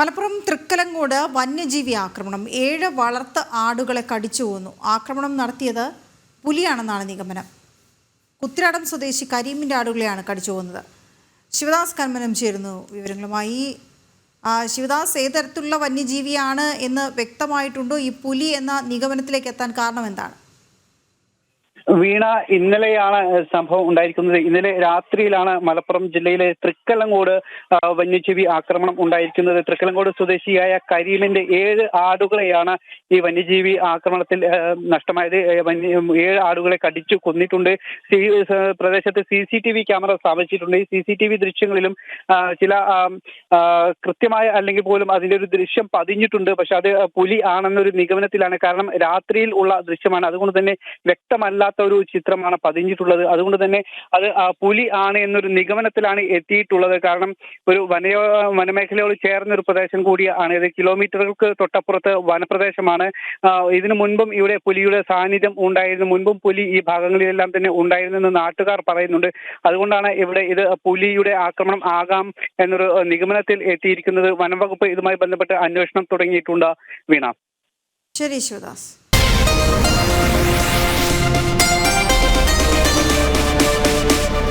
മലപ്പുറം തൃക്കലങ്ങോട് വന്യജീവി ആക്രമണം. ഏഴ് വളർത്ത് ആടുകളെ കടിച്ചു കൊന്നു. ആക്രമണം നടത്തിയത് പുലിയാണെന്നാണ് നിഗമനം. കുത്തിരാടം സ്വദേശി കരീമിന്റെ ആടുകളെയാണ് കടിച്ചു കൊന്നത്. ശിവദാസ് കന്മനം ചേരുന്നു വിവരങ്ങളുമായി. ശിവദാസ് ഏതരത്തിലുള്ള തരത്തിലുള്ള വന്യജീവിയാണ് എന്ന് വ്യക്തമായിട്ടുണ്ടോ? ഈ പുലി എന്ന നിഗമനത്തിലേക്ക് എത്താൻ കാരണം എന്താണ്? വീണ ഇന്നലെയാണ് സംഭവം ഉണ്ടായിരിക്കുന്നത്. ഇന്നലെ രാത്രിയിലാണ് മലപ്പുറം ജില്ലയിലെ തൃക്കലങ്ങോട് വന്യജീവി ആക്രമണം ഉണ്ടായിരിക്കുന്നത്. തൃക്കലങ്ങോട് സ്വദേശിയായ കരീലിന്റെ ഏഴ് ആടുകളെയാണ് ഈ വന്യജീവി ആക്രമണത്തിൽ നഷ്ടമായത്. ഏഴ് ആടുകളെ കടിച്ചു കൊന്നിട്ടുണ്ട്. പ്രദേശത്ത് C C T V camera സ്ഥാപിച്ചിട്ടുണ്ട്. ഈ സി സി ടി വി ദൃശ്യങ്ങളിലും ചില കൃത്യമായ അല്ലെങ്കിൽ പോലും അതിന്റെ ഒരു ദൃശ്യം പതിഞ്ഞിട്ടുണ്ട്. പക്ഷെ അത് പുലി ആണെന്നൊരു നിഗമനത്തിലാണ്. കാരണം രാത്രിയിൽ ഉള്ള ദൃശ്യമാണ്. അതുകൊണ്ട് തന്നെ വ്യക്തമല്ലാത്ത ഒരു ചിത്രമാണ് പതിഞ്ഞിട്ടുള്ളത്. അതുകൊണ്ട് തന്നെ അത് പുലി ആണ് എന്നൊരു നിഗമനത്തിലാണ് എത്തിയിട്ടുള്ളത്. കാരണം ഒരു വനയോ വനമേഖലയോട് ചേർന്ന ഒരു പ്രദേശം കൂടിയാണ് ഇത് കിലോമീറ്ററുകൾക്ക് തൊട്ടപ്പുറത്ത് വനപ്രദേശമാണ്. ഇതിനു മുൻപും ഇവിടെ പുലിയുടെ സാന്നിധ്യം ഉണ്ടായിരുന്നു. മുൻപും പുലി ഈ ഭാഗങ്ങളിലെല്ലാം തന്നെ ഉണ്ടായിരുന്നെന്ന് നാട്ടുകാർ പറയുന്നുണ്ട്. അതുകൊണ്ടാണ് ഇവിടെ ഇത് പുലിയുടെ ആക്രമണം ആകാം എന്നൊരു നിഗമനത്തിൽ എത്തിയിരിക്കുന്നത്. വനംവകുപ്പ് ഇതുമായി ബന്ധപ്പെട്ട് അന്വേഷണം തുടങ്ങിയിട്ടുണ്ട്. വീണ. ശരി ശിവദാസ്.